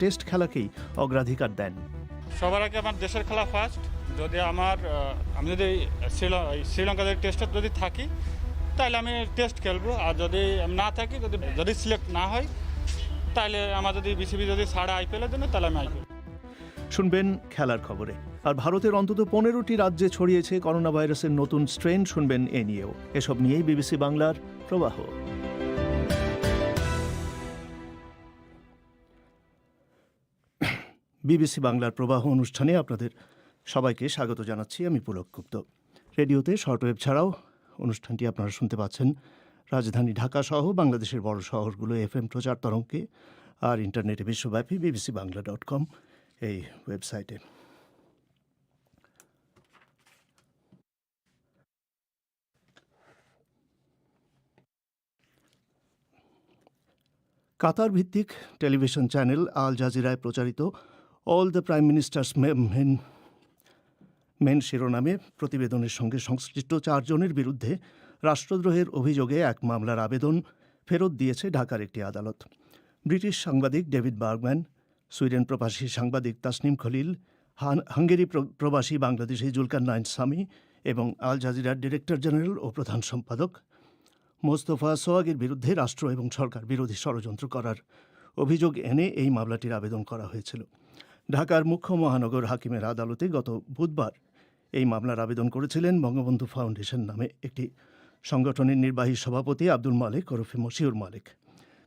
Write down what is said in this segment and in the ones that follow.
Test খেলাকেই অগ্রাধিকার দেন। সবার আগে আমার দেশের খেলা ফার্স্ট যদি আমার আমি যদি শ্রীল- এই শ্রীলঙ্কা টেস্টে যদি থাকি তাহলে আমি টেস্ট খেলব। আর যদি না থাকি যদি যদি সিলেক্ট না হয় তাহলে আমার যদি বিসিবি যদি ছাড়া আইপিএলের জন্য তাহলে আমি আইপিএল শুনবেন খেলার খবরে। আর ভারতের অন্তত পনেরোটি রাজ্যে ছড়িয়েছে করোনা ভাইরাসের নতুন স্ট্রেন শুনবেন এ নিয়েও। এসব নিয়েই বিবিসি বাংলার প্রবাহ। বিবিসি বাংলার প্রবাহ অনুষ্ঠানে আপনাদের সবাইকে স্বাগত জানাচ্ছি। আমি পুলক গুপ্ত। রেডিওতে শর্টওয়েভ ছাড়াও অনুষ্ঠানটি আপনারা শুনতে পাচ্ছেন। রাজধানী ঢাকা সহ বাংলাদেশের বড় শহরগুলো এফ এম প্রচার তরঙ্গে আর ইন্টারনেটে বিশ্বব্যাপী বিবিসি বাংলা ডট কম এই ওয়েবসাইটে। কাতার ভিত্তিক টেলিভিশন চ্যানেল আল জাজিরায় প্রচারিত all the prime minister's men men শিরোনামে প্রতিবেদনের সঙ্গে সংশ্লিষ্ট চারজনের বিরুদ্ধে রাষ্ট্রদ্রোহের অভিযোগে এক মামলার আবেদন ফেরত দিয়েছে ঢাকার একটি আদালত। ব্রিটিশ সাংবাদিক ডেভিড বার্গম্যান, সুইডেন প্রবাসী সাংবাদিক তাসনিম খলিল হাঙ্গেরি প্রবাসী বাংলাদেশি জুলকার নাইন সামি এবং আল জাজিরার ডিরেক্টর জেনারেল ও প্রধান সম্পাদক। মোস্তফা সোয়াগের বিরুদ্ধে রাষ্ট্র এবং সরকার বিরোধী ষড়যন্ত্র করার অভিযোগ এনে এই মামলাটির আবেদন করা হয়েছিল। ঢাকার মুখ্য মহানগর হাকিমের আদালতে গত বুধবার এই মামলার আবেদন করেছিলেন বঙ্গবন্ধু ফাউন্ডেশন নামে একটি সংগঠনের নির্বাহী সভাপতি আব্দুল মালিক ওরফে মশিউর মালিক।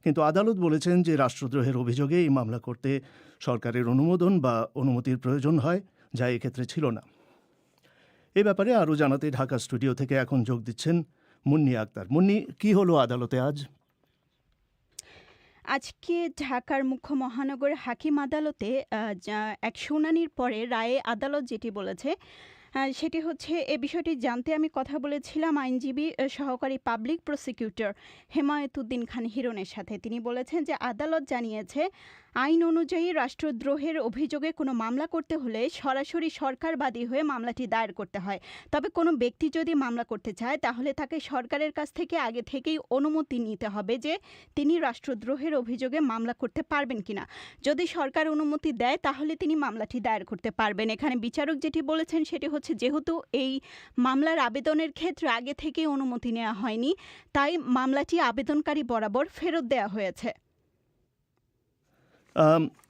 কিন্তু আদালত বলেছেন যে রাষ্ট্রদ্রোহের অভিযোগে এই মামলা করতে সরকারের অনুমোদন বা অনুমতির প্রয়োজন হয়, যা এক্ষেত্রে ছিল না। এ ব্যাপারে আরও জানাতে ঢাকা স্টুডিও থেকে এখন যোগ দিচ্ছেন মুন্নি আক্তার। মুন্নি, কি হলো আদালতে আজ? আজকে ঢাকার মুখ্য মহানগর হাকিম আদালতে এক শুনানির পরে রায়ে আদালত যেটি বলেছে সেটি হচ্ছে এ বিষয়টি জানতে আমি কথা বলেছিলাম আইনজীবী সহকারী পাবলিক প্রসিকিউটর হেমায়েতুদ্দিন খান হিরণের সাথে। তিনি বলেছেন যে আদালত জানিয়েছে আইন অনুযায়ী রাষ্ট্রদ্রোহের অভিযোগে কোনো মামলা করতে হলে সরাসরি সরকারবাদী হয়ে মামলাটি দায়ের করতে হয়। তবে কোনো ব্যক্তি যদি মামলা করতে চায়, তাহলে তাকে সরকারের কাছ থেকে আগে থেকেই অনুমতি নিতে হবে যে তিনি রাষ্ট্রদ্রোহের অভিযোগে মামলা করতে পারবেন কিনা। যদি সরকার অনুমতি দেয়, তাহলে তিনি মামলাটি দায়ের করতে পারবেন। এখানে বিচারক যেটি বলেছেন, সেটি হচ্ছে যেহেতু এই মামলার আবেদনের ক্ষেত্রে আগে থেকেই অনুমতি নেওয়া হয়নি, তাই মামলাটি আবেদনকারী বরাবর ফেরত দেওয়া হয়েছে।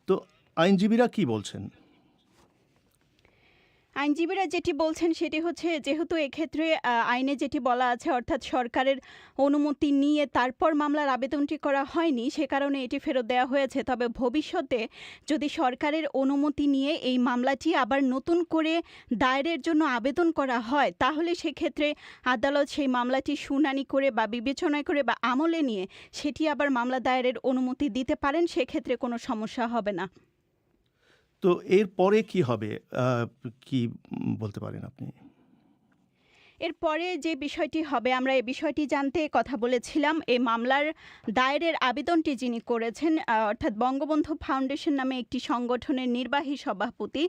তো আইনজীবীরা কি বলছেন? আইনজীবীরা যেটি বলছেন সেটি হচ্ছে যেহেতু এক্ষেত্রে আইনে যেটি বলা আছে, অর্থাৎ সরকারের অনুমতি নিয়ে তারপর মামলার আবেদনটি করা হয়নি, সে কারণে এটি ফেরত দেওয়া হয়েছে। তবে ভবিষ্যতে যদি সরকারের অনুমতি নিয়ে এই মামলাটি আবার নতুন করে দায়েরের জন্য আবেদন করা হয়, তাহলে সেক্ষেত্রে আদালত সেই মামলাটি শুনানি করে বা বিবেচনা করে বা আমলে নিয়ে সেটি আবার মামলা দায়েরের অনুমতি দিতে পারেন, সেক্ষেত্রে কোনো সমস্যা হবে না। তো এরপরে কি হবে? কি বলতে পারেন আপনি? এরপরে যে বিষয়টি হবে, আমরা এই বিষয়টি জানতে কথা বলেছিলাম এই মামলার দায়েরের আবেদনটি যিনি করেছেন অর্থাৎ বঙ্গবন্ধু ফাউন্ডেশন নামে একটি সংগঠনের নির্বাহী সভাপতি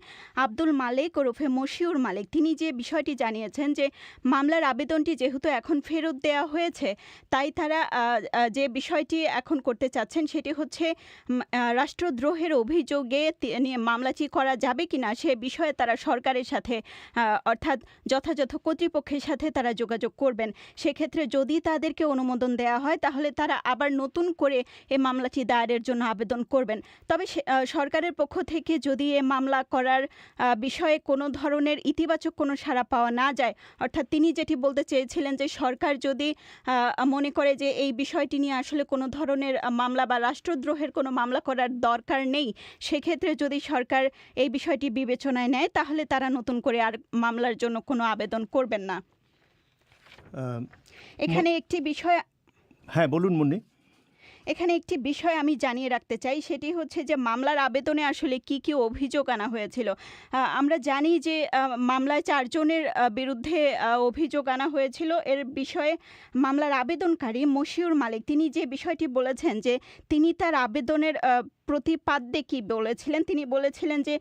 আব্দুল মালিক ওরফে মশিউর মালিক, তিনি যে বিষয়টি জানিয়েছেন যে মামলার আবেদনটি যেহেতু এখন ফেরত দেওয়া হয়েছে, তাই তারা যে বিষয়টি এখন করতে চাচ্ছেন সেটি হচ্ছে রাষ্ট্রদ্রোহের অভিযোগে মামলাটি করা যাবে কিনা সে বিষয়ে তারা সরকারের সাথে অর্থাৎ যথাযথ কর্তৃপক্ষের সাথে তারা যোগাযোগ করবেন। সেক্ষেত্রে যদি তাদেরকে অনুমোদন দেওয়া হয়, তাহলে তারা আবার নতুন করে এই মামলাটি দায়েরের জন্য আবেদন করবেন। তবে সরকারের পক্ষ থেকে যদি এ মামলা করার বিষয়ে কোনো ধরনের ইতিবাচক কোনো সাড়া পাওয়া না যায়, অর্থাৎ তিনি যেটি বলতে চেয়েছিলেন যে সরকার যদি মনে করে যে এই বিষয়টি নিয়ে আসলে কোনো ধরনের মামলা বা রাষ্ট্রদ্রোহের কোনো মামলা করার দরকার নেই, সেক্ষেত্রে যদি সরকার এই বিষয়টি বিবেচনায় নেয়, তাহলে তারা নতুন করে আর মামলার জন্য কোনো আবেদন করবেন না। এখানে একটি বিষয় হ্যাঁ বলুন মুন্নি। এখানে একটি বিষয় আমি জানিয়ে রাখতে চাই সেটি হচ্ছে যে মামলার আবেদনে আসলে কি কি অভিযোগ আনা হয়েছিল। আমরা জানি যে মামলায় চারজনের বিরুদ্ধে অভিযোগ আনা হয়েছিল। এর বিষয়ে মামলার আবেদনকারী মশিউর মালিক তিনি যে বিষয়টি বলেছেন যে তিনি তার আবেদনের প্রতিপাদ্যে কি বলেছিলেন? তিনি বলেছিলেন যে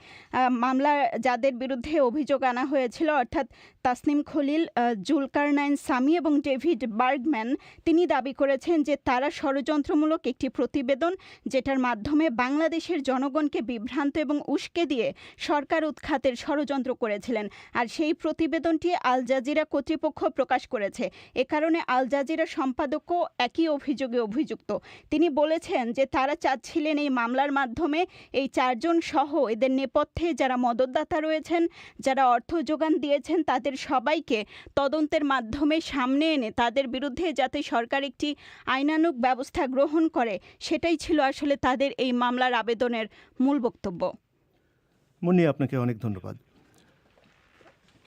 মামলা যাদের বিরুদ্ধে অভিযোগ আনা হয়েছিল, অর্থাৎ তাসনিম খলিল জুলকারনাইন সামি এবং ডেভিড বার্গম্যান, তিনি দাবি করেছেন যে তারা ষড়যন্ত্রমূলক একটি প্রতিবেদন যেটার মাধ্যমে বাংলাদেশের জনগণকে বিভ্রান্ত এবং উস্কে দিয়ে সরকার উৎখাতের ষড়যন্ত্র করেছিলেন। আর সেই প্রতিবেদনটি আল জাজিরা কর্তৃপক্ষ প্রকাশ করেছে। এ কারণে আল জাজিরা সম্পাদকও একই অভিযোগে অভিযুক্ত। তিনি বলেছেন যে তারা চাচ্ছিলেন এই মামলার মাধ্যমে এই চারজন সহ এদের নেপথ্যে যারা মদতদাতা রয়েছেন, যারা অর্থ যোগান দিয়েছেন, তাদের সবাইকে তদন্তের মাধ্যমে সামনে এনে তাদের বিরুদ্ধে যাতে সরকার একটি আইনানুগ ব্যবস্থা গ্রহণ করে, সেটাই ছিল আসলে তাদের এই মামলার আবেদনের মূল বক্তব্য। মুন্নি, আপনাকে অনেক ধন্যবাদ।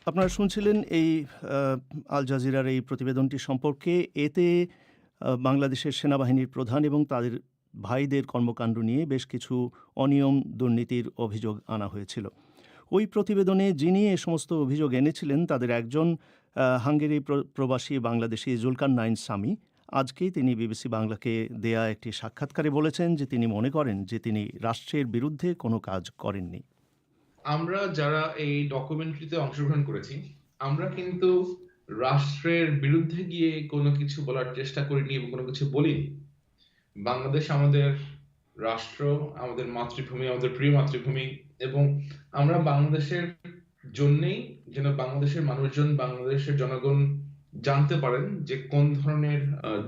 আপনারা শুনছিলেন এই আল জাজিরার এই প্রতিবেদনটি সম্পর্কে। এতে বাংলাদেশের সেনাবাহিনীর প্রধান এবং তাদের ভাইদের কর্মকাণ্ড নিয়ে বেশ কিছু অনিয়ম দুর্নীতির অভিযোগ আনা হয়েছিল। ওই প্রতিবেদনে যিনি এ সমস্ত অভিযোগ এনেছিলেন, তাদের একজন হাঙ্গেরি প্রবাসী বাংলাদেশি জুলকার নাইন সামি আজকেই তিনি বিবিসি বাংলাকে দেয়া একটি সাক্ষাৎকারে বলেছেন যে তিনি মনে করেন যে তিনি রাষ্ট্রের বিরুদ্ধে কোনো কাজ করেননি। আমরা যারা এই ডকুমেন্টারিতে অংশগ্রহণ করেছি, আমরা কিন্তু রাষ্ট্রের বিরুদ্ধে গিয়ে কোনো কিছু বলার চেষ্টা করিনি এবং কোনো কিছু বলিনি। বাংলাদেশ আমাদের রাষ্ট্র, আমাদের মাতৃভূমি, আমাদের প্রিয় মাতৃভূমি এবং আমরা বাংলাদেশের জন্যেই যেন বাংলাদেশের মানুষজন, বাংলাদেশের জনগণ জানতে পারেন যে কোন ধরনের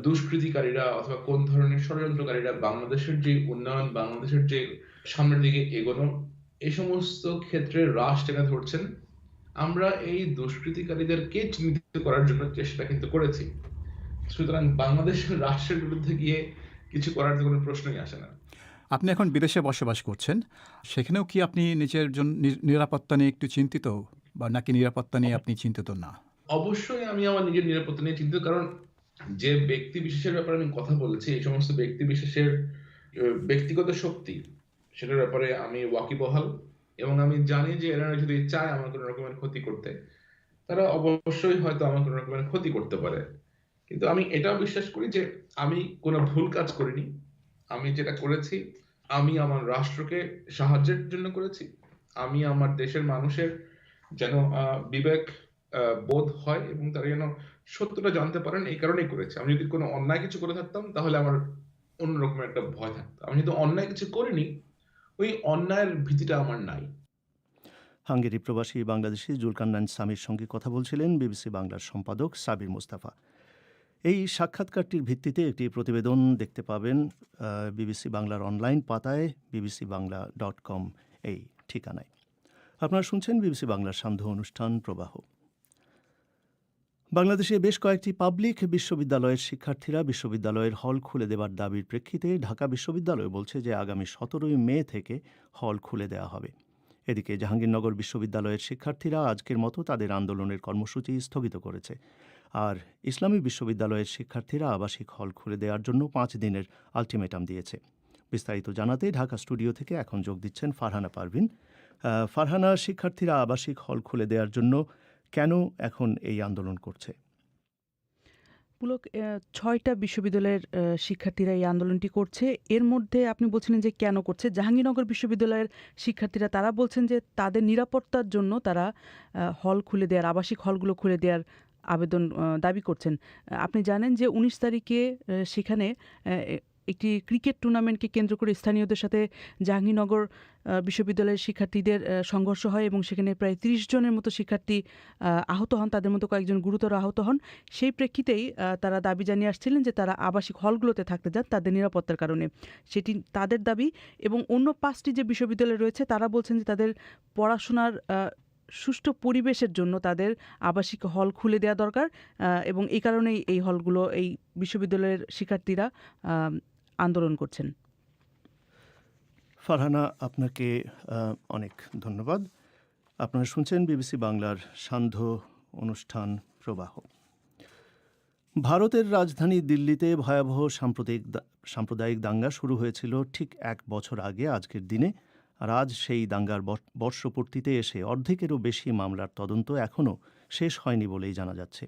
দুষ্কৃতিকারীরা অথবা কোন ধরনের ষড়যন্ত্রকারীরা বাংলাদেশের যে উন্নয়ন, বাংলাদেশের যে সামনের দিকে এগোনো এই সমস্ত ক্ষেত্রে রাশ টেনে ধরছেন। আমরা এই দুষ্কৃতিকারীদেরকে চিহ্নিত করার জন্য চেষ্টা কিন্তু করেছি। সুতরাং বাংলাদেশের রাষ্ট্রের বিরুদ্ধে গিয়ে কিছু করার তো কোনো প্রশ্নই আসে না। আপনি এখন বিদেশে বসবাস করছেন। সেখানেও কি আপনি নিজের জন্য নিরাপত্তা নিয়ে একটু চিন্তিত? বা নাকি নিরাপত্তা নিয়ে আপনি চিন্তিত না? অবশ্যই আমি আমার নিজের নিরাপত্তা নিয়ে চিন্তিত কারণ যে ব্যক্তি বিশেষের ব্যাপারে আমি কথা বলেছি এই সমস্ত ব্যক্তি বিশেষের ব্যক্তিগত শক্তি সেটার ব্যাপারে আমি ওয়াকিবহাল এবং আমি জানি যে এরা যদি চায় আমার কোনো রকমের ক্ষতি করতে তারা অবশ্যই হয়তো আমার কোনো রকমের ক্ষতি করতে পারে। কিন্তু আমি এটাও বিশ্বাস করি যে আমি কোনো ভুল কাজ করিনি। আমি যেটা করেছি, আমি আমার রাষ্ট্রকে সাহায্যের জন্য করেছি। আমি আমার দেশের মানুষের যেন বিবেক বোধ হয় এবং তারা যেন সত্যটা জানতে পারেন, এই কারণেই করেছে। আমি যদি কোনো অন্যায় কিছু করে থাকতাম, তাহলে আমার অন্যরকম একটা ভয় থাকতো। আমি যদি অন্যায় কিছু করিনি, ওই অন্যায়ের ভীতিটা আমার নাই। হাঙ্গেরি প্রবাসী বাংলাদেশি জুলকান্নান স্বামীর সঙ্গে কথা বলছিলেন বিবিসি বাংলার সম্পাদক সাবির মোস্তাফা। এই সাক্ষাৎকারটির ভিত্তিতে একটি প্রতিবেদন দেখতে পাবেন বিবিসি বাংলার অনলাইন পাতায় বিবিসি বাংলা ডট কম এই ঠিকানায়। আপনারা শুনছেন বিবিসি বাংলার সান্ধ্য অনুষ্ঠান প্রবাহ। বাংলাদেশে বেশ কয়েকটি পাবলিক বিশ্ববিদ্যালয়ের শিক্ষার্থীরা বিশ্ববিদ্যালয়ের হল খুলে দেবার দাবির প্রেক্ষিতে ঢাকা বিশ্ববিদ্যালয় বলছে যে আগামী সতেরোই মে থেকে হল খুলে দেওয়া হবে। এদিকে জাহাঙ্গীরনগর বিশ্ববিদ্যালয়ের শিক্ষার্থীরা আজকের মতো তাদের আন্দোলনের কর্মসূচি স্থগিত করেছে। আর ইসলামী বিশ্ববিদ্যালয়ের শিক্ষার্থীরা আবাসিক হল খুলে দেওয়ার জন্য পাঁচ দিনের আলটিমেটাম দিয়েছে। বিস্তারিত জানাতে ঢাকা স্টুডিও থেকে এখন যোগ দিচ্ছেন ফারহানা পারভিন। ফারহানা, শিক্ষার্থীরা আবাসিক হল খুলে দেওয়ার জন্য কেন এখন এই আন্দোলন করছে? পুলক ছয়টা বিশ্ববিদ্যালয়ের শিক্ষার্থীরা এই আন্দোলনটি করছে। এর মধ্যে আপনি বলছিলেন যে কেন করছে। জাহাঙ্গীরনগর বিশ্ববিদ্যালয়ের শিক্ষার্থীরা তারা বলছেন যে তাদের নিরাপত্তার জন্য তারা হল খুলে দেওয়ার, আবাসিক হলগুলো খুলে দেওয়ার আবেদন দাবি করছেন। আপনি জানেন যে উনিশ তারিখে সেখানে একটি ক্রিকেট টুর্নামেন্টকে কেন্দ্র করে স্থানীয়দের সাথে জাহাঙ্গীরনগর বিশ্ববিদ্যালয়ের শিক্ষার্থীদের সংঘর্ষ হয় এবং সেখানে প্রায় তিরিশ জনের মতো শিক্ষার্থী আহত হন। তাদের মতো কয়েকজন গুরুতর আহত হন। সেই প্রেক্ষিতেই তারা দাবি জানিয়ে আসছিলেন যে তারা আবাসিক হলগুলোতে থাকতে যান তাদের নিরাপত্তার কারণে। সেটি তাদের দাবি এবং অন্য পাঁচটি যে বিশ্ববিদ্যালয় রয়েছে, তারা বলছেন যে তাদের পড়াশোনার সুষ্ঠু পরিবেশের জন্য তাদের আবাসিক হল খুলে দেওয়া দরকার এবং এই কারণেই এই হলগুলো, এই বিশ্ববিদ্যালয়ের শিক্ষার্থীরা আন্দোলন করছেন। ফারহানা, আপনাকে অনেক ধন্যবাদ। আপনারা শুনছেন বিবিসি বাংলার সান্ধ্য অনুষ্ঠান প্রবাহ। ভারতের রাজধানী দিল্লিতে ভয়াবহ সাম্প্রদায়িক দা- সাম্প্রদায়িক দাঙ্গা শুরু হয়েছিল ঠিক এক বছর আগে, আজকের দিনে। আর আজ সেই দাঙ্গার বর্ষপূর্তিতে এসে অর্ধেকেরও বেশি মামলার তদন্ত এখনও শেষ হয়নি বলেই জানা যাচ্ছে।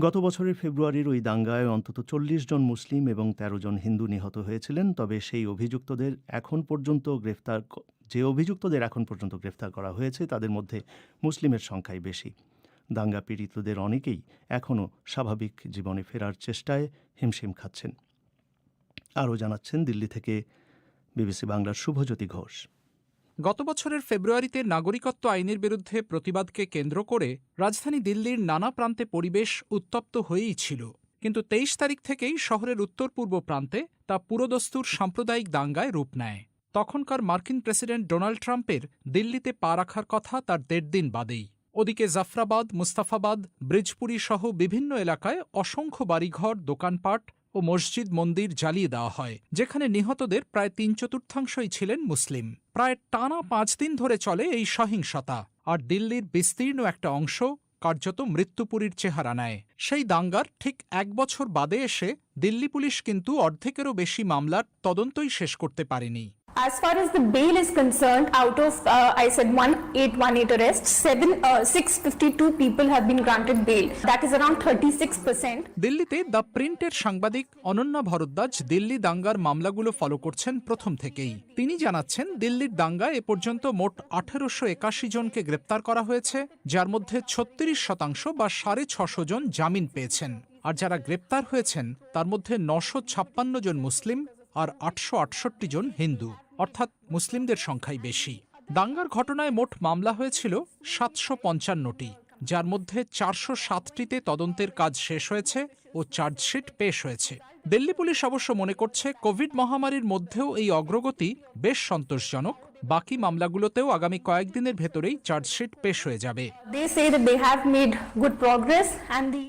গত বছরের ফেব্রুয়ারির ওই দাঙ্গায় অন্তত চল্লিশ জন মুসলিম এবং ১৩ জন হিন্দু নিহত হয়েছিলেন, তবে সেই অভিযুক্তদের এখন পর্যন্ত গ্রেফতার যে অভিযুক্তদের এখন পর্যন্ত গ্রেফতার করা হয়েছে তাদের মধ্যে মুসলিমের সংখ্যাই বেশি। দাঙ্গা পীড়িতদের অনেকেই এখনও স্বাভাবিক জীবনে ফেরার চেষ্টায় হিমশিম খাচ্ছেন। আরও জানাচ্ছেন দিল্লি থেকে বিবিসি বাংলার শুভজ্যোতি ঘোষ। গত বছরের ফেব্রুয়ারিতে নাগরিকত্ব আইনের বিরুদ্ধে প্রতিবাদকে কেন্দ্র করে রাজধানী দিল্লির নানা প্রান্তে পরিবেশ উত্তপ্ত হয়েই ছিল। কিন্তু তেইশ তারিখ থেকেই শহরের উত্তর পূর্ব প্রান্তে তা পুরোদস্তুর সাম্প্রদায়িক দাঙ্গায় রূপ নেয়। তখনকার মার্কিন প্রেসিডেন্ট ডোনাল্ড ট্রাম্পের দিল্লিতে পা রাখার কথা তার দেড় দিন বাদেই। ওদিকে জাফরাবাদ, মুস্তাফাবাদ, ব্রিজপুরী সহ বিভিন্ন এলাকায় অসংখ্য বাড়িঘর, দোকানপাট ও মসজিদ মন্দির জ্বালিয়ে দেওয়া হয়, যেখানে নিহতদের প্রায় তিন চতুর্থাংশই ছিলেন মুসলিম। প্রায় টানা পাঁচ দিন ধরে চলে এই সহিংসতা, আর দিল্লির বিস্তীর্ণ একটা অংশ কার্যত মৃত্যুপুরীর চেহারা নেয়। সেই দাঙ্গার ঠিক এক বছর বাদে এসে দিল্লি পুলিশ কিন্তু অর্ধেকেরও বেশি মামলার তদন্তই শেষ করতে পারেনি। As far as the bail is concerned, out of uh, I said 1818 arrests, seven, uh, 652 people have been granted bail. That is around 36 percent. দিল্লিতে দ্য প্রিন্টের সাংবাদিক অনন্যা ভরদ্বাজ দিল্লি দাঙ্গার মামলাগুলো ফলো করছেন প্রথম থেকেই তিনি জানাচ্ছেন দিল্লির দাঙ্গায় এ পর্যন্ত মোট আঠেরোশো একাশি জনকে গ্রেপ্তার করা হয়েছে যার মধ্যে ছত্রিশ শতাংশ বা সাড়ে ছশো জন জামিন পেয়েছেন আর যারা গ্রেপ্তার হয়েছেন তার মধ্যে নশো ছাপ্পান্ন জন মুসলিম আর আটশো আটষট্টি জন হিন্দু অর্থাৎ মুসলিমদের সংখ্যাই বেশি। দাঙ্গার ঘটনায় মোট মামলা হয়েছিল সাতশো পঞ্চান্নটি। যার মধ্যে চারশো সাতটিতে তদন্তের কাজ শেষ হয়েছে ও চার্জশিট পেশ হয়েছে। দিল্লি পুলিশ অবশ্য মনে করছে কোভিড মহামারীর মধ্যেও এই অগ্রগতি বেশ সন্তোষজনক। বাকি মামলাগুলোতেও আগামী কয়েকদিনের ভেতরেই চার্জশিট পেশ হয়ে যাবে।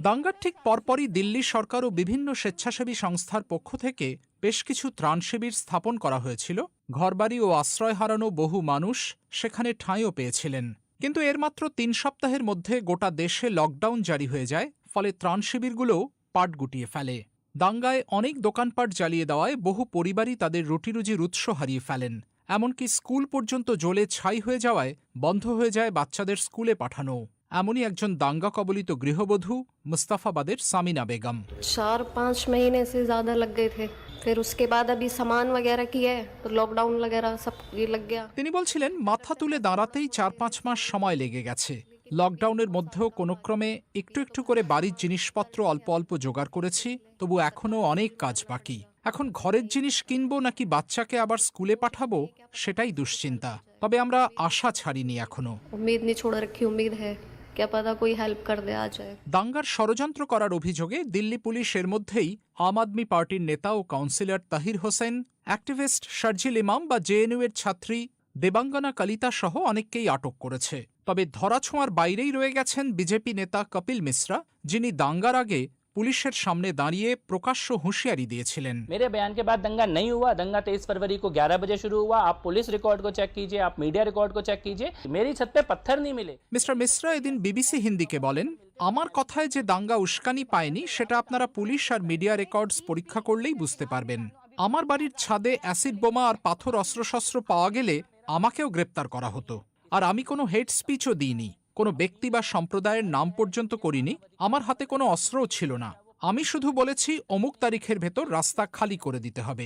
দাঙ্গার ঠিক পরপরই দিল্লি সরকার ও বিভিন্ন স্বেচ্ছাসেবী সংস্থার পক্ষ থেকে বেশ কিছু ত্রাণ শিবির স্থাপন করা হয়েছিল। ঘরবাড়ি ও আশ্রয় হারানো বহু মানুষ সেখানে ঠাঁইও পেয়েছিলেন। কিন্তু এর মাত্র তিন সপ্তাহের মধ্যে গোটা দেশে লকডাউন জারি হয়ে যায়, ফলে ত্রাণ শিবিরগুলোও পাট গুটিয়ে ফেলে। দাঙ্গায় অনেক দোকানপাট জ্বালিয়ে দেওয়ায় বহু পরিবারই তাদের রুটিরুজির উৎস হারিয়ে ফেলেন। এমনকি স্কুল পর্যন্ত জ্বলে ছাই হয়ে যাওয়ায় বন্ধ হয়ে যায় বাচ্চাদের স্কুলে পাঠানো। এমনই একজন দাঙ্গা কবলিত গৃহবধূ মুস্তাফাবাদের সামিনা বেগম। চার পাঁচ মহিনে সে জাদা গে থে फिर उसके बाद अभी सामान वगैरह की है तो लॉकडाउन वगैरह सब ये लग गया তিনি বলছিলেন মাথা তুলে দাঁড়াতেই চার পাঁচ মাস সময় লেগে গেছে লকডাউনের মধ্যেও কোনো ক্রমে একটু একটু করে বাড়ির জিনিসপত্র অল্প অল্প জোগাড় করেছি তবু এখনও অনেক কাজ বাকি এখন ঘরের জিনিস কিনবো নাকি বাচ্চাকে আবার স্কুলে পাঠাবো সেটাই দুশ্চিন্তা তবে আমরা আশা ছাড়িনি এখনো उम्मीद नहीं छोड़ रखी उम्मीद है क्या पता कोई हेल्प कर दे आ जाए দাঙ্গার ষড়যন্ত্র করার অভিযোগে দিল্লি পুলিশ এর মধ্যেই আম আদমি পার্টির নেতা ও কাউন্সিলর তাহির হোসেন অ্যাক্টিভিস্ট শারজিল ইমাম বা জেএনইউ এর ছাত্রী দেবাঙ্গনা কালিতা সহ অনেককেই আটক করেছে তবে ধরাছোঁয়ার বাইরেই রয়ে গেছেন বিজেপি নেতা কপিল মিশ্রা যিনি দাঙ্গার আগে পুলিশের সামনে দাঁড়িয়ে প্রকাশ্য হুঁশিয়ারি দিয়েছিলেন। মেরে বয়ানকে বাদ দঙ্গা নেই হুয়া দঙ্গা তেইশ ফরওয়ারি কো গ্যারো বজে শুরু হুয়া আপ পুলিশ রেকর্ড কো চেক কিজিয়ে আপ মিডিয়া রেকর্ড কো চেক কিজিয়ে মেরি ছত পে পাথর নেই মিলে মিস্টার মিশ্রা এদিন বিবিসি হিন্দিকে বলেন আমার কথায় যে দাঙ্গা উস্কানি পায়নি সেটা আপনারা পুলিশ আর মিডিয়া রেকর্ডস পরীক্ষা করলেই বুঝতে পারবেন। আমার বাড়ির ছাদে অ্যাসিড বোমা আর পাথর অস্ত্রশস্ত্র পাওয়া গেলে আমাকেও গ্রেপ্তার করা হতো। আর আমি কোনো হেড স্পিচও দিইনি। কোনো ব্যক্তি বা সম্প্রদায়ের নাম পর্যন্ত করিনি আমার হাতে কোনো অস্ত্রও ছিল না। আমি শুধু বলেছি অমুক তারিখের ভেতর রাস্তা খালি করে দিতে হবে।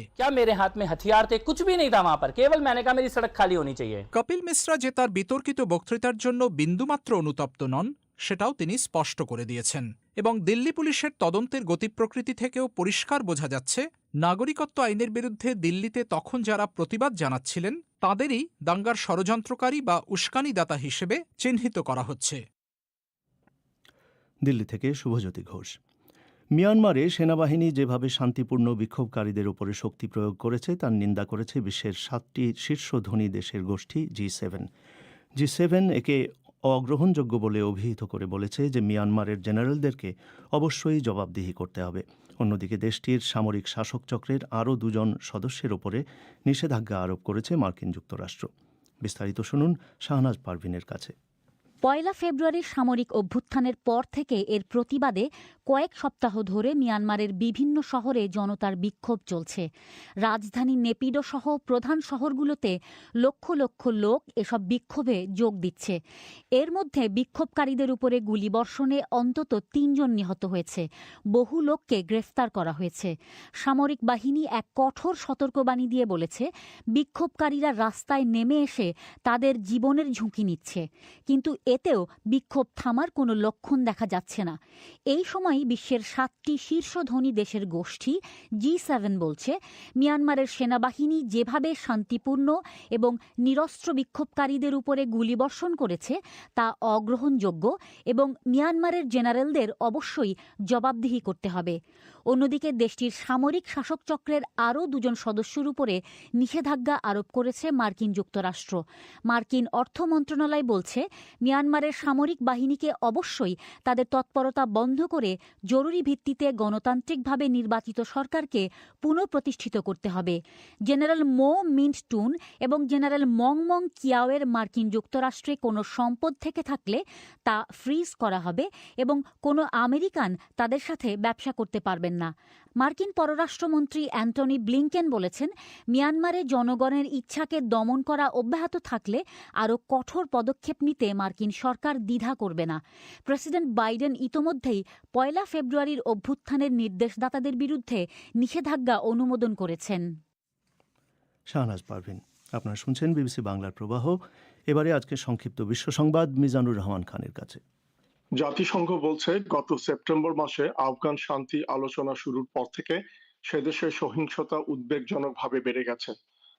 কপিল মিশ্রা যে তার বিতর্কিত বক্তৃতার জন্য বিন্দুমাত্র অনুতপ্ত নন সেটাও তিনি স্পষ্ট করে দিয়েছেন এবং দিল্লি পুলিশের তদন্তের গতিপ্রকৃতি থেকেও পরিষ্কার বোঝা যাচ্ছে নাগরিকত্ব আইনের বিরুদ্ধে দিল্লিতে তখন যারা প্রতিবাদ জানাচ্ছিলেন তাঁদেরই দাঙ্গার ষড়যন্ত্রকারী বা উস্কানিদাতা হিসেবে চিহ্নিত করা হচ্ছে। দিল্লি থেকে শুভজ্যোতি ঘোষ। মিয়ানমারে সেনাবাহিনী যেভাবে শান্তিপূর্ণ বিক্ষোভকারীদের উপরে শক্তি প্রয়োগ করেছে, তার নিন্দা করেছে বিশ্বের সাতটি শীর্ষ ধনী দেশের গোষ্ঠী জি সেভেন। জি সেভেন একে অগ্রহণযোগ্য বলে অভিহিত করে বলেছে যে, মিয়ানমারের জেনারেলদেরকে অবশ্যই জবাবদিহি করতে হবে। অন্যদিকে দেশটির সামরিক শাসক চক্রের আরও দুজন সদস্যের ওপরে নিষেধাজ্ঞা আরোপ করেছে মার্কিন যুক্তরাষ্ট্র। বিস্তারিত শুনুন শাহনাজ পারভিনের কাছে। পয়লা ফেব্রুয়ারির সামরিক অভ্যুত্থানের পর থেকে এর প্রতিবাদে কয়েক সপ্তাহ ধরে মিয়ানমারের বিভিন্ন শহরে জনতার বিক্ষোভ চলছে। রাজধানী নেপিডো সহ প্রধান শহরগুলোতে লক্ষ লক্ষ লোক এসব বিক্ষোভে যোগ দিচ্ছে। এর মধ্যে বিক্ষোভকারীদের উপরে গুলিবর্ষণে অন্তত তিনজন নিহত হয়েছে। বহু লোককে গ্রেফতার করা হয়েছে। সামরিক বাহিনী এক কঠোর সতর্কবাণী দিয়ে বলেছে, বিক্ষোভকারীরা রাস্তায় নেমে এসে তাদের জীবনের ঝুঁকি নিচ্ছে। কিন্তু এতেও বিক্ষোভ থামার কোনো লক্ষণ দেখা যাচ্ছে না। এই সময় বিশ্বের সাতটি শীর্ষ ধনী দেশের গোষ্ঠী জি সেভেন বলছে, মিয়ানমারের সেনাবাহিনী যেভাবে শান্তিপূর্ণ এবং নিরস্ত্র বিক্ষোভকারীদের উপরে গুলিবর্ষণ করেছে, তা অগ্রহণযোগ্য এবং মিয়ানমারের জেনারেলদের অবশ্যই জবাবদিহি করতে হবে। অন্যদিকে দেশটির সামরিক শাসকচক্রের আরও দুজন সদস্যের উপরে নিষেধাজ্ঞা আরোপ করেছে মার্কিন যুক্তরাষ্ট্র। মার্কিন অর্থ মন্ত্রণালয় বলছে, মিয়ানমারের সামরিক বাহিনীকে অবশ্যই তাদের তৎপরতা বন্ধ করে জরুরি ভিত্তিতে গণতান্ত্রিকভাবে নির্বাচিত সরকারকে পুনঃপ্রতিষ্ঠিত করতে হবে। জেনারেল মো মিন্ট টুন এবং জেনারেল মং মং কিয়াওয়ের মার্কিন যুক্তরাষ্ট্রে কোনো সম্পদ থেকে থাকলে তা ফ্রিজ করা হবে এবং কোনো আমেরিকান তাদের সাথে ব্যবসা করতে পারবেন না। মার্কিন পররাষ্ট্রমন্ত্রী অ্যান্টনি ব্লিংকেন বলেছেন, মিয়ানমারে জনগণের ইচ্ছাকে দমন করা অব্যাহত থাকলে আরও কঠোর পদক্ষেপ নিতে মার্কিন সরকার দ্বিধা করবে না। প্রেসিডেন্ট বাইডেন ইতোমধ্যেই পয়লা ফেব্রুয়ারির অভ্যুত্থানের নির্দেশদাতাদের বিরুদ্ধে নিষেধাজ্ঞা অনুমোদন করেছেন। আপনারা শুনছেন বিবিসি বাংলার প্রবাহ। এবারে আজকে সংক্ষিপ্ত বিশ্ব সংবাদ, মিজানুর রহমান খানের কাছে। জাতিসংঘ বলছে, গত সেপ্টেম্বর মাসে আফগান শান্তি আলোচনা শুরুর পর থেকে সেদেশে সহিংসতা উদ্বেগজনকভাবে বেড়ে গেছে।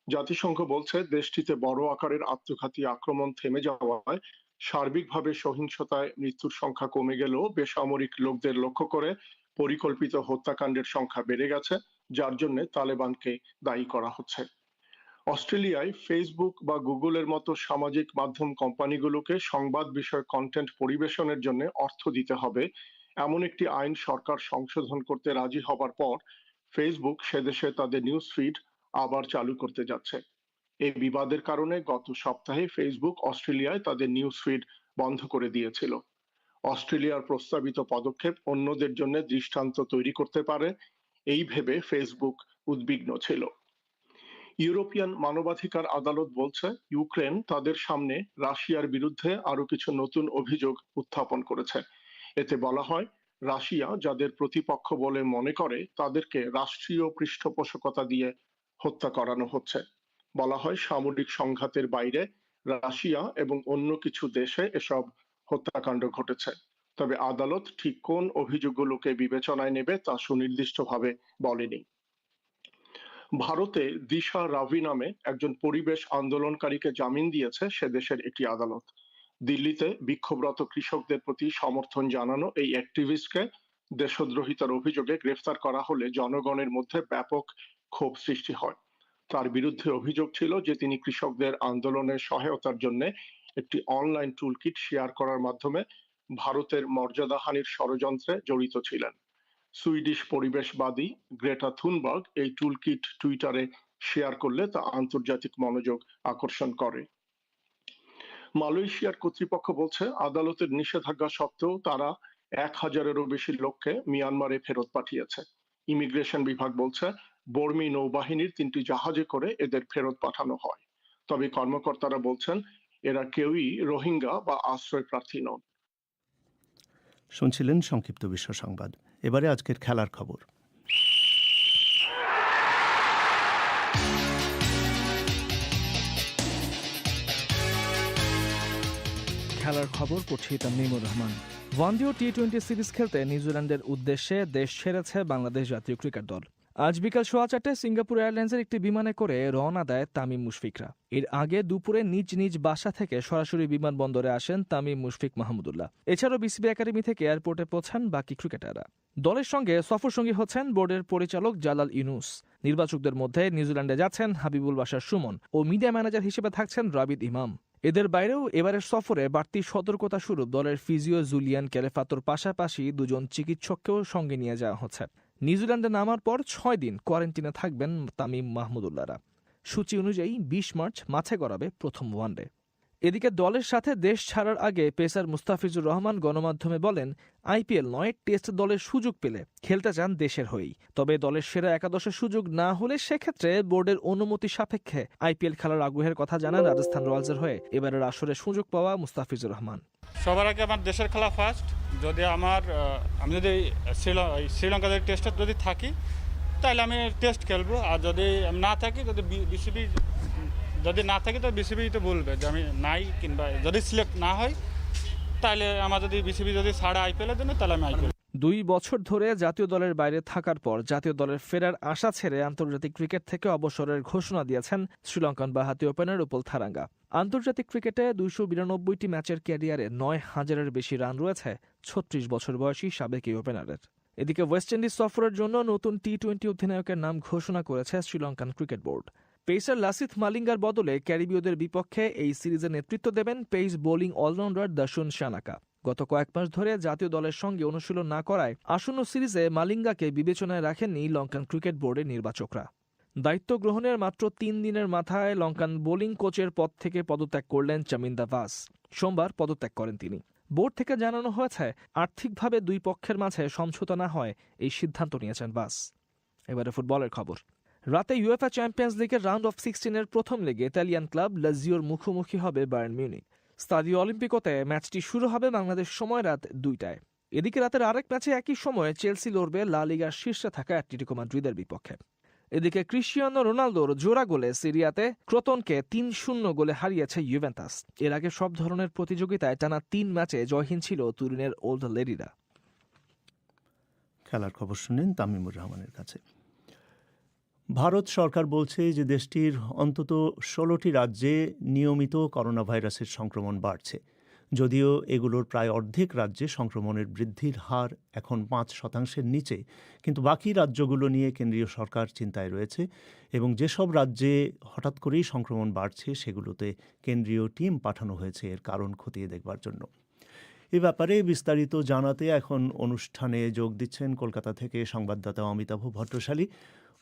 জাতিসংঘ বলছে, দেশটিতে বড় আকারের আত্মঘাতী আক্রমণ থেমে যাওয়ায় সার্বিকভাবে সহিংসতায় মৃত্যুর সংখ্যা কমে গেলেও বেসামরিক লোকদের লক্ষ্য করে পরিকল্পিত হত্যাকাণ্ডের সংখ্যা বেড়ে গেছে, যার জন্য তালেবানকে দায়ী করা হচ্ছে। অস্ট্রেলিয়ায় ফেসবুক বা গুগলের মতো সামাজিক মাধ্যম কোম্পানিগুলোকে সংবাদ বিষয়ক কন্টেন্ট পরিবেশনের জন্য অর্থ দিতে হবে, এমন একটি আইন সরকার সংশোধন করতে রাজি হবার পর ফেসবুক সেদেশে তাদের নিউজ ফিড আবার চালু করতে যাচ্ছে। এই বিবাদের কারণে গত সপ্তাহে ফেসবুক অস্ট্রেলিয়ায় তাদের নিউজ ফিড বন্ধ করে দিয়েছিল। অস্ট্রেলিয়ার প্রস্তাবিত পদক্ষেপ অন্যদের জন্য দৃষ্টান্ত তৈরি করতে পারে, এই ভেবে ফেসবুক উদ্বিগ্ন ছিল। ইউরোপিয়ান মানবাধিকার আদালত বলছে, ইউক্রেন তাদের সামনে রাশিয়ার বিরুদ্ধে আরও কিছু নতুন অভিযোগ উত্থাপন করেছে। এতে বলা হয়, রাশিয়া যাদের প্রতিপক্ষ বলে মনে করে, তাদেরকে রাষ্ট্রীয় পৃষ্ঠপোষকতা দিয়ে হত্যা করানো হচ্ছে। বলা হয়, সামরিক সংঘাতের বাইরে রাশিয়া এবং অন্য কিছু দেশে এসব হত্যাকাণ্ড ঘটেছে। তবে আদালত ঠিক কোন অভিযোগগুলোকে বিবেচনায় নেবে তা সুনির্দিষ্টভাবে বলেনি। ভারতে দিশা রাভি নামে একজন পরিবেশ আন্দোলনকারীকে জামিন দিয়েছে সে দেশের একটি আদালত। দিল্লিতে বিক্ষোভরত কৃষকদের প্রতি সমর্থন জানানো এই অ্যাক্টিভিস্টকে দেশদ্রোহিতার অভিযোগে গ্রেফতার করা হলে জনগণের মধ্যে ব্যাপক ক্ষোভ সৃষ্টি হয়। তার বিরুদ্ধে অভিযোগ ছিল যে তিনি কৃষকদের আন্দোলনের সহায়তার জন্য একটি অনলাইন টুলকিট শেয়ার করার মাধ্যমে ভারতের মর্যাদাহানির ষড়যন্ত্রে জড়িত ছিলেন। সুইডিশ পরিবেশবাদী গ্রেটা থুনবার্গ এই টুলকিট টুইটারে শেয়ার করলে তা আন্তর্জাতিক মনোযোগ আকর্ষণ করে। মালয়েশিয়ার কর্তৃপক্ষ বলছে, আদালতের নিষেধাজ্ঞা সত্ত্বেও তারা এক হাজারেরও বেশি লোককে মিয়ানমারে ফেরত পাঠিয়েছে। ইমিগ্রেশন বিভাগ বলছে, বর্মী নৌবাহিনীর তিনটি জাহাজে করে এদের ফেরত পাঠানো হয়। তবে কর্মকর্তারা বলছেন, এরা কেউই রোহিঙ্গা বা আশ্রয় প্রার্থী নন। শুনছিলেন সংক্ষিপ্ত বিশ্ব সংবাদ। এবারে আজকের খেলার খবর। খেলার খবর পড়ছি তামিমুর রহমান। ওয়ানডে ও টি টোয়েন্টি সিরিজ খেলতে নিউজিল্যান্ডের উদ্দেশ্যে দেশ ছেড়েছে বাংলাদেশ জাতীয় ক্রিকেট দল। আজ বিকাল সোয়া চারটায় সিঙ্গাপুর এয়ারলাইন্সের একটি বিমানে করে রওনা দেয় তামিম মুশফিকরা। এর আগে দুপুরে নিজ নিজ বাসা থেকে সরাসরি বিমানবন্দরে আসেন তামিম মুশফিক মাহমুদুল্লাহ। এছাড়াও বিসিবি একাডেমি থেকে এয়ারপোর্টে পৌঁছান বাকি ক্রিকেটাররা। দলের সঙ্গে সফরসঙ্গী হচ্ছেন বোর্ডের পরিচালক জালাল ইউনুস। নির্বাচকদের মধ্যে নিউজিল্যান্ডে যাচ্ছেন হাবিবুল বাসার সুমন ও মিডিয়া ম্যানেজার হিসেবে থাকছেন রাবিদ ইমাম। এদের বাইরেও এবারের সফরে বাড়তি সতর্কতা স্বরূপ দলের ফিজিও জুলিয়ান ক্যালেফাতোর পাশাপাশি দুজন চিকিৎসককেও সঙ্গে নিয়ে যাওয়া হচ্ছে। নিউজিল্যান্ডে নামার পর ছয় দিন কোয়ারেন্টিনে থাকবেন তামিম মাহমুদুল্লাহরা সূচি অনুযায়ী বিশ মার্চ মাছে গড়াবে প্রথম ওয়ানডে। এদিকে দলের সাথে দেশ ছাড়ার আগে পেসার মুস্তাফিজুর রহমান গণমাধ্যমে বলেন, আইপিএল নয়, টেস্ট দলের সুযোগ পেলে খেলতে চান দেশের হয়েই। তবে দলের সেরা একাদশের সুযোগ না হলে সেক্ষেত্রে বোর্ডের অনুমতি সাপেক্ষে আইপিএল খেলার আগ্রহের কথা জানান রাজস্থান রয়্যালসের হয়ে। এবারের আসরে সুযোগ পাওয়া মুস্তাফিজুর রহমান। সবার আগে আমার দেশের খেলা ফার্স্ট যদি আমার আমি যদি শ্রীল- এই শ্রীলঙ্কা টেস্টে যদি থাকি তাহলে আমি টেস্ট খেলব। আর যদি না থাকি, যদি বিসিবি যদি না থাকে তো বিসিবি তো বলবে যে আমি নাই কিংবা যদি সিলেক্ট না হয় তাহলে আমার যদি বিসিবি যদি ছাড়ে আইপিএলের জন্য তাহলে আমি আইপিএল দুই বছর ধরে জাতীয় দলের বাইরে থাকার পর জাতীয় দলের ফেরার আশা ছেড়ে আন্তর্জাতিক ক্রিকেট থেকে অবসরের ঘোষণা দিয়েছেন শ্রীলঙ্কান বাহাতি ওপেনার উপল থারাঙ্গা। আন্তর্জাতিক ক্রিকেটে দুইশো বিরানব্বইটি ম্যাচের ক্যারিয়ারে নয় হাজারের বেশি রান রয়েছে ছত্রিশ বছর বয়সী সাবেক এই ওপেনারের। এদিকে ওয়েস্ট ইন্ডিজ সফরের জন্য নতুন টি টোয়েন্টি অধিনায়কের নাম ঘোষণা করেছে Sri Lankan cricket board. Pacer Lasith মালিঙ্গার বদলে ক্যারিবীয়দের বিপক্ষে এই সিরিজে নেতৃত্ব দেবেন pace bowling allrounder Dasun Shanaka. গত কয়েক মাস ধরে জাতীয় দলের সঙ্গে অনুশীলন না করায় আসন্ন সিরিজে মালিঙ্গাকে বিবেচনায় রাখেননি লঙ্কান ক্রিকেট বোর্ডের নির্বাচকরা। দায়িত্ব গ্রহণের মাত্র তিন দিনের মাথায় লঙ্কান বোলিং কোচের পদ থেকে পদত্যাগ করলেন চামিন্দা ভাস সোমবার পদত্যাগ করেন তিনি। বোর্ড থেকে জানানো হয়েছে, আর্থিকভাবে দুই পক্ষের মাঝে সমঝোতা না হয় এই সিদ্ধান্ত নিয়েছেন বাস। এবারে ফুটবলের খবর। রাতে ইউএফএ চ্যাম্পিয়ন্স লিগের রাউন্ড অফ সিক্সটিনের প্রথম লিগে ইতালিয়ান ক্লাব লাজিওর মুখোমুখি হবে বায়ার্ন মিউনিক স্তাদিও অলিম্পিকোতে ম্যাচটি শুরু হবে বাংলাদেশ সময় রাত দুইটায়। এদিকে রাতের আরেক ম্যাচে একই সময়ে চেলসি লড়বে লা লিগার শীর্ষে থাকা অ্যাটলেটিকো মাদ্রিদের বিপক্ষে। এদিকে ক্রিশ্চিয়ানো রোনালদোর জোড়া গোলে সিরিয়াতে ক্রোতনকে তিন শূন্য গোলে হারিয়েছে ইউভেন্টাস। এর আগে সব ধরনের প্রতিযোগিতায় টানা তিন ম্যাচে জয়হীন ছিল তুরিনের ওল্ড লেডিরা খেলার খবর শুনেন তামিমুর রহমানের কাছে। ভারত সরকার বলছে যে দেশটির অন্তত ষোলোটি রাজ্যে নিয়মিত করোনা ভাইরাসের সংক্রমণ বাড়ছে। যদিও এগুলোর প্রায় অর্ধেক রাজ্যে সংক্রমণের বৃদ্ধির হার এখন পাঁচ শতাংশের নিচে, কিন্তু বাকি রাজ্যগুলো নিয়ে কেন্দ্রীয় সরকার চিন্তায় রয়েছে এবং যেসব রাজ্যে হঠাৎ করেই সংক্রমণ বাড়ছে সেগুলোতে কেন্দ্রীয় টিম পাঠানো হয়েছে এর কারণ খতিয়ে দেখবার জন্য। এ ব্যাপারে বিস্তারিত জানাতে এখন অনুষ্ঠানে যোগ দিচ্ছেন কলকাতা থেকে সংবাদদাতা অমিতাভ ভট্টশালী।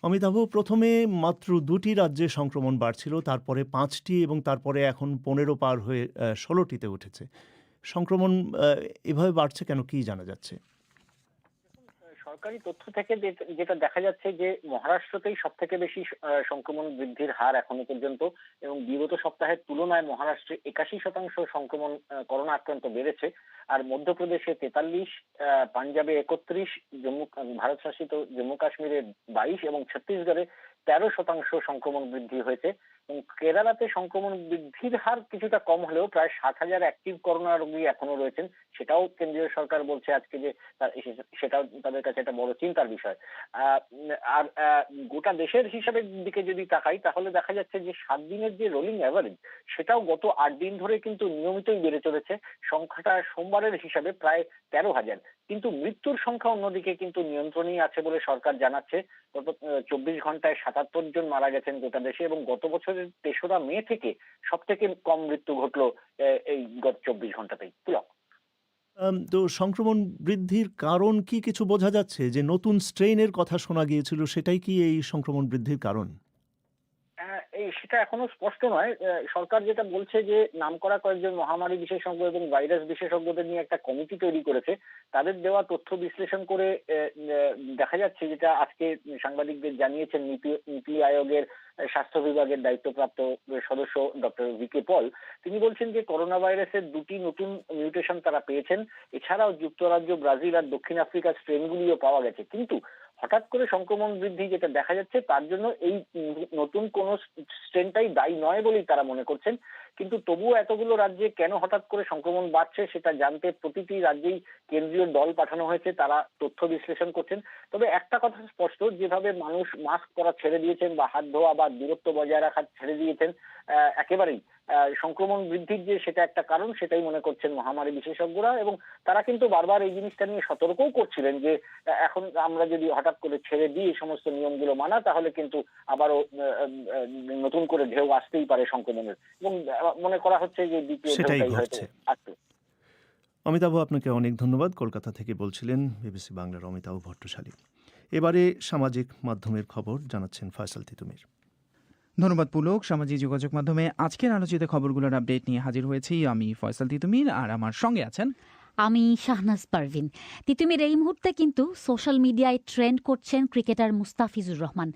অমিতাভ, প্রথমে মাত্র দুটি রাজ্যে সংক্রমণ বাড়ছিল, তারপরে পাঁচটি এবং তারপরে এখন পনেরো পার হয়ে ষোলোটিতে উঠেছে। সংক্রমণ এভাবে বাড়ছে কেন কি জানা যাচ্ছে? সরকারি তথ্য থেকে যেটা দেখা যাচ্ছে যে মহারাষ্ট্রতেই সব থেকে বেশি সংক্রমণ বৃদ্ধির হার এখনও পর্যন্ত এবং বিগত সপ্তাহের তুলনায় মহারাষ্ট্রে একাশি শতাংশ সংক্রমণ করোনা আক্রান্ত বেড়েছে। আর মধ্যপ্রদেশে তেতাল্লিশ পাঞ্জাবে একত্রিশ, জম্মু ভারত শাসিত জম্মু কাশ্মীরে বাইশ এবং ছত্তিশগড়ে তেরো শতাংশ সংক্রমণ বৃদ্ধি হয়েছে। কেরালাতে সংক্রমণ বৃদ্ধির হার কিছুটা কম হলেও প্রায় সাত হাজার অ্যাক্টিভ করোনা রোগী এখনও রয়েছেন, সেটাও কেন্দ্রীয় সরকার বলছে আজকে যে সেটাও তাদের কাছে একটা বড় চিন্তার বিষয়। আর গোটা দেশের হিসাবের দিকে যদি তাকাই, তাহলে দেখা যাচ্ছে যে সাত দিনের যে রোলিং অ্যাভারেজ সেটাও গত আট দিন ধরে কিন্তু নিয়মিতই বেড়ে চলেছে। সংখ্যাটা সোমবারের হিসাবে প্রায় তেরো হাজার। কিন্তু মৃত্যুর সংখ্যা অন্যদিকে কিন্তু নিয়ন্ত্রণেই আছে বলে সরকার জানাচ্ছে। গত চব্বিশ ঘন্টায় সাতাত্তর জন মারা গেছেন গোটা দেশে এবং গত বছরের তেসরা মে থেকে সব থেকে কম মৃত্যু ঘটলো এই গত চব্বিশ ঘন্টাতেই পুলক তো সংক্রমণ বৃদ্ধির কারণ কি কিছু বোঝা যাচ্ছে? যে নতুন স্ট্রেইনের কথা শোনা গিয়েছিল, সেটাই কি এই সংক্রমণ বৃদ্ধির কারণ? সেটা এখনও স্পষ্ট নয়। সরকার যেটা বলছে যে, নামকরা কয়েকজন মহামারী বিশেষজ্ঞ এবং ভাইরাস বিশেষজ্ঞদের নিয়ে একটা কমিটি তৈরি করেছে, তাদের দেওয়া তথ্য বিশ্লেষণ করে দেখা যাচ্ছে যেটা আজকে সাংবাদিকদের জানিয়েছেন নীতি আয়োগের স্বাস্থ্য বিভাগের দায়িত্বপ্রাপ্ত সদস্য ডক্টর ভি কে পল। তিনি বলছেন যে করোনা ভাইরাসের দুটি নতুন মিউটেশন তারা পেয়েছেন। এছাড়াও যুক্তরাজ্য, ব্রাজিল আর দক্ষিণ আফ্রিকার স্ট্রেনগুলিও পাওয়া গেছে। কিন্তু হঠাৎ করে সংক্রমণ বৃদ্ধি যেটা দেখা যাচ্ছে, তার জন্য এই নতুন কোন স্ট্রেনটাই দায়ী নয় বলেই তারা মনে করছেন। কিন্তু তবুও এতগুলো রাজ্যে কেন হঠাৎ করে সংক্রমণ বাড়ছে সেটা জানতে প্রতিটি রাজ্যেই কেন্দ্রীয় দল পাঠানো হয়েছে, তারা তথ্য বিশ্লেষণ করছেন। তবে একটা কথা স্পষ্ট, যেভাবে মানুষ মাস্ক পরা ছেড়ে দিয়েছেন বা হাত ধোয়া বা দূরত্ব বজায় রাখা ছেড়ে দিয়েছেন একেবারেই। সংক্রমণ বৃদ্ধির যে সেটা একটা কারণ সেটাই মনে করছেন মহামারী বিশেষজ্ঞরা এবং তারা কিন্তু বারবার এই জিনিসটা নিয়ে সতর্কও করছিলেন যে এখন আমরা যদি হঠাৎ করে ছেড়ে দিই এই সমস্ত নিয়মগুলো মানা তাহলে কিন্তু আবারও নতুন করে ঢেউ আসতেই পারে সংক্রমণের। এবং মনে করা হচ্ছে যে দ্বিতীয় ঢেউটাই হয়তো আসবে। অমিতাভ আপনাকে অনেক ধন্যবাদ। কলকাতা থেকে বলছিলেন বিবিসি বাংলার অমিতাভ ভট্টশালী। এবারে সামাজিক মাধ্যমের খবর জানাচ্ছেন ফয়সাল তিতুমির। ধন্যবাদ পুলক সামাজিক যোগাযোগ মাধ্যমে আজকের আলোচিত খবরগুলোর আপডেট নিয়ে হাজির হয়েছি আমি ফয়সাল তিতুমির আর আমার সঙ্গে আছেন আমি শাহনাজ পারভিন। তিতুমির, এই মুহূর্তে কিন্তু সোশ্যাল মিডিয়ায় ট্রেন্ড করছেন ক্রিকেটার মুস্তাফিজুর রহমান।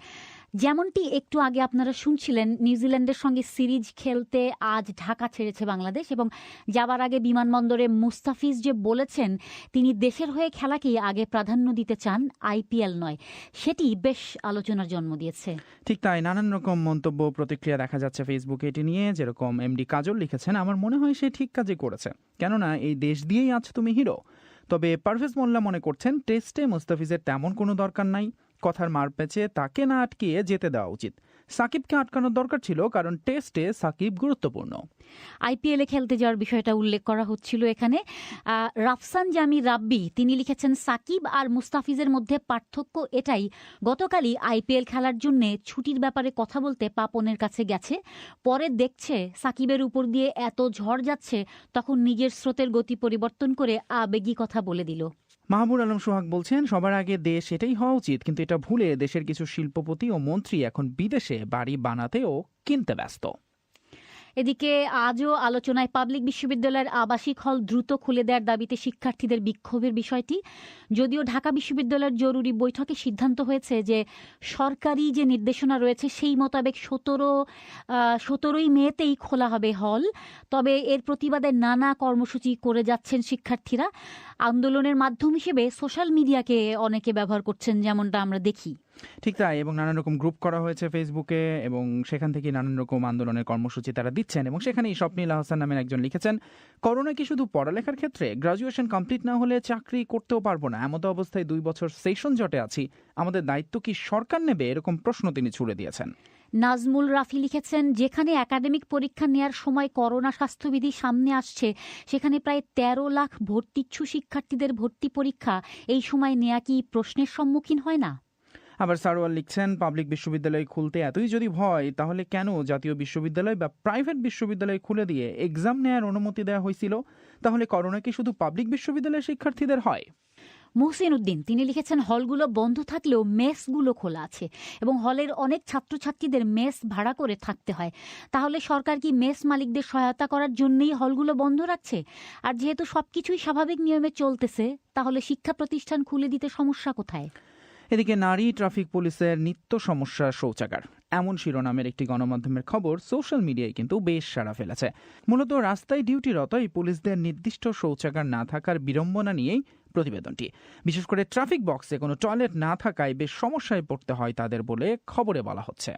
যেমনটি একটু আগে আপনারা শুনছিলেন নিউজিল্যান্ডের সঙ্গে সিরিজ খেলতে আজ ঢাকা ছেড়েছে বাংলাদেশ এবং যাবার আগে বিমানবন্দরে মুস্তাফিজ যে বলেছেন, তিনি দেশের হয়ে খেলাকেই আগে প্রাধান্য দিতে চান আইপিএল নয়। সেটি বেশ আলোচনার জন্ম দিয়েছে। ঠিক তাই, নানান রকম মন্তব্য প্রতিক্রিয়া দেখা যাচ্ছে ফেসবুকে এটি নিয়ে। যেরকম এমডি কাজল লিখেছেন, আমার মনে হয় সে ঠিক কাজই করেছে। কেননা, এই দেশ দিয়েই আজ তুমি হিরো। তবে পারভেজ মোল্লা মনে করছেন, টেস্টে মুস্তাফিজের তেমন কোনো দরকার নাই। কথার মার পেঁচে তাকে না আটকিয়ে যেতে দেওয়া উচিত। সাকিবকে আটকানোর দরকার ছিল, কারণ টেস্টে সাকিব গুরুত্বপূর্ণ। আইপিএলে খেলতে যাওয়ার বিষয়টা উল্লেখ করা হচ্ছিল এখানে। রাফসান জামি রাব্বি, তিনি লিখেছেন, সাকিব আর মুস্তাফিজের মধ্যে পার্থক্য এটাই, গতকালই আইপিএল খেলার জন্য ছুটির ব্যাপারে কথা বলতে পাপনের কাছে গেছে। পরে দেখছে সাকিবের উপর দিয়ে এত ঝড় যাচ্ছে, তখন নিজের স্রোতের গতি পরিবর্তন করে আবেগী কথা বলে দিল। মাহবুর আলম সোহাগ বলছেন, সবার আগে দেশ এটাই হওয়া উচিত, কিন্তু এটা ভুলে দেশের কিছু শিল্পপতি ও মন্ত্রী এখন বিদেশে বাড়ি বানাতে ও কিনতে ব্যস্ত। এদিকে আজও আলোচনায় পাবলিক বিশ্ববিদ্যালয়ের আবাসিক হল দ্রুত খুলে দেওয়ার দাবিতে শিক্ষার্থীদের বিক্ষোভের বিষয়টি। যদিও ঢাকা বিশ্ববিদ্যালয়ের জরুরি বৈঠকে সিদ্ধান্ত হয়েছে যে সরকারি যে নির্দেশনা রয়েছে, সেই মোতাবেক সতেরো সতেরোই মেতেই খোলা হবে হল। তবে এর প্রতিবাদে নানা কর্মসূচি করে যাচ্ছেন শিক্ষার্থীরা। আন্দোলনের মাধ্যম হিসেবে সোশ্যাল মিডিয়াকে অনেকে ব্যবহার করছেন, যেমনটা আমরা দেখি। ঠিক তাই, এবং নানান রকম গ্রুপ করা হয়েছে ফেসবুকে এবং সেখান থেকে নানান রকম আন্দোলনের কর্মসূচি তারা দিচ্ছেন, এবং সেখানেই স্বপ্নীল আহসান নামের একজন লিখেছেন, করোনা কি শুধু পড়ালেখার ক্ষেত্রে? গ্রাজুয়েশন কমপ্লিট না হলে চাকরি করতেও পারব না। এমতো অবস্থায় দুই বছর সেশন জটে আছি। আমাদের দায়িত্ব কি সরকার নেবে? এরকম প্রশ্ন তিনি ছুড়ে দিয়েছেন। নাজমুল রাফি লিখেছেন, যেখানে একাডেমিক পরীক্ষা নেয়ার সময় করোনা স্বাস্থ্যবিধি সামনে আসছে, সেখানে প্রায় তেরো লাখ ভর্তিচ্ছু শিক্ষার্থীদের ভর্তি পরীক্ষা, এই সময় নেয়া কি প্রশ্নের সম্মুখীন হয় না? আবার সারোয়াল লিখছেন, পাবলিক বিশ্ববিদ্যালয় খুলতে এতই যদি ভয়, তাহলে কেন জাতীয় বিশ্ববিদ্যালয় বা প্রাইভেট বিশ্ববিদ্যালয় খুলে দিয়ে এক্সাম নেয়ার অনুমতি দেওয়া হয়েছিল? তাহলে করোনা কি শুধু পাবলিক বিশ্ববিদ্যালয়ের শিক্ষার্থীদের হয়? মুহসিন উদ্দিন তিনি লিখেছেন, হলগুলো বন্ধ থাকলেও মেসগুলো খোলা আছে এবং হলের অনেক ছাত্রছাত্রীদের মেস ভাড়া করে থাকতে হয়। তাহলে সরকার কি মেস মালিকদের সহায়তা করার জন্যই হলগুলো বন্ধ রাখছে? আর যেহেতু সবকিছুই স্বাভাবিক নিয়মে চলতেছে, তাহলে শিক্ষা প্রতিষ্ঠান খুলে দিতে সমস্যা কোথায়? এদিকে নারী ট্রাফিক পুলিশের নিত্য সমস্যা শৌচাগার। এমন শিরোনামের একটি গণমাধ্যমের খবর সোশ্যাল মিডিয়ায় কিন্তু বেশ সাড়া ফেলেছে। মূলত রাস্তায় ডিউটিরত এই পুলিশদের নির্দিষ্ট শৌচাগার না থাকার বিড়ম্বনা নিয়েই প্রতিবেদনটি। বিশেষ করে ট্রাফিক বক্সে কোনো টয়লেট না থাকায় বেশ সমস্যায় পড়তে হয় তাদের বলে খবরে বলা হচ্ছে।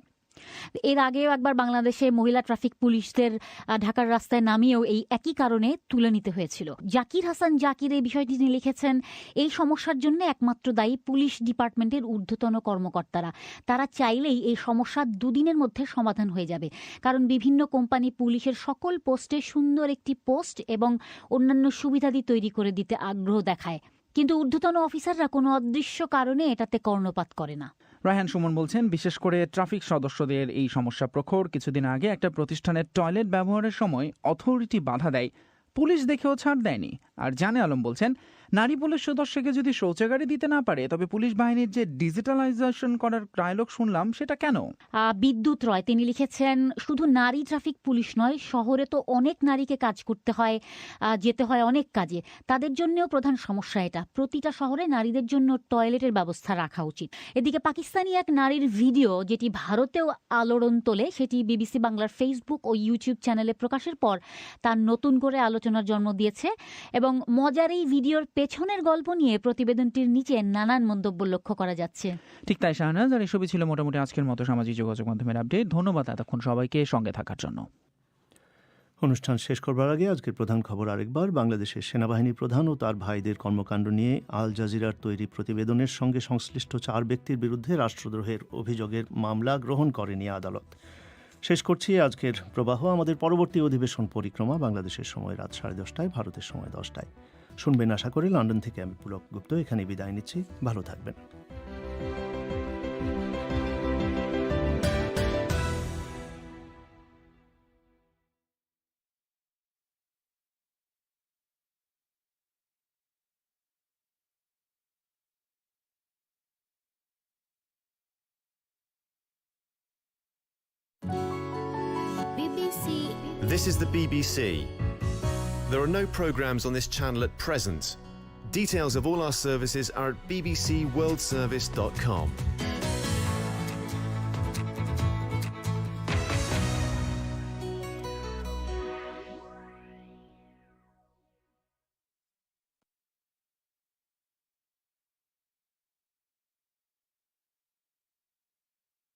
এর আগেও একবার বাংলাদেশে মহিলা ট্রাফিক পুলিশদের ঢাকার রাস্তায় নামিয়েও এই একই কারণে তুলে নিতে হয়েছিল। জাকির হাসান জাকির এই বিষয়টি তিনি লিখেছেন, এই সমস্যার জন্য একমাত্র দায়ী পুলিশ ডিপার্টমেন্টের ঊর্ধ্বতন কর্মকর্তারা। তারা চাইলেই এই সমস্যা দুদিনের মধ্যে সমাধান হয়ে যাবে। কারণ বিভিন্ন কোম্পানি পুলিশের সকল পোস্টে সুন্দর একটি পোস্ট এবং অন্যান্য সুবিধাদি তৈরি করে দিতে আগ্রহ দেখায়। কিন্তু ঊর্ধ্বতন অফিসাররা কোনো অদৃশ্য কারণে এটাতে কর্ণপাত করে না। রায়হান সুমন বলছেন, বিশেষ করে ট্রাফিক সদস্যদের এই সমস্যা প্রখর। কিছুদিন আগে একটা প্রতিষ্ঠানের টয়লেট ব্যবহারের সময় অথরিটি বাধা দেয়। পুলিশ দেখেও ছাড় দেয়নি। আর জানে আলম বলছেন নারী পুলিশ সদস্যকে যদি শৌচাগারে দিতে না পারে, তবে পুলিশ বাহিনীর যে ডিজিটালাইজেশন করার ডায়লগ শুনলাম, সেটা কেন? বিদ্যুৎ রয়, তিনি লিখেছেন, শুধু নারী ট্রাফিক পুলিশ নয়, শহরে তো অনেক নারীকে কাজ করতে হয় যেতে হয় অনেক কাজে। তাদের জন্যও প্রধান সমস্যা এটা। প্রতিটা শহরে নারীদের জন্য টয়লেটের ব্যবস্থা রাখা উচিত। এদিকে পাকিস্তানি এক নারীর ভিডিও, যেটি ভারতেও আলোড়ন তোলে, সেটি বিবিসি বাংলার ফেসবুক ও ইউটিউব চ্যানেলে প্রকাশের পর তার নতুন করে আলোচনার জন্ম দিয়েছে এবং মজার এই ভিডিওর পেছনের গল্প নিয়ে প্রতিবেদনটির নিচে নানান মন্তব্য লক্ষ্য করা যাচ্ছে। ঠিক তাই শাহনাজ আর এসবই ছিল মোটামুটি আজকের মতো সামাজিক যোগাযোগ মাধ্যমের আপডেট ধন্যবাদ এতক্ষণ সবাইকে সঙ্গে থাকার জন্য। অনুষ্ঠান শেষ করবার আগে আজকের প্রধান খবর আরেকবার। বাংলাদেশের সেনাবাহিনী প্রধান ও তার ভাইদের কর্মকাণ্ড নিয়ে আল জাজিরার তৈরি প্রতিবেদনের সঙ্গে সংশ্লিষ্ট চার ব্যক্তির বিরুদ্ধে রাষ্ট্রদ্রোহের অভিযোগের মামলা গ্রহণ করেনি আদালত। শেষ করছি আজকের প্রবাহ। আমাদের পরবর্তী অধিবেশন পরিক্রমা বাংলাদেশের সময় রাত সাড়ে দশটায় ভারতের সময় দশটায়। শুনবেন আশা করি লন্ডন থেকে আমি পুলক গুপ্ত এখানে বিদায় নিচ্ছি ভালো থাকবেন. This is the BBC. There are no programmes on this channel at present. Details of all our services are at bbcworldservice.com.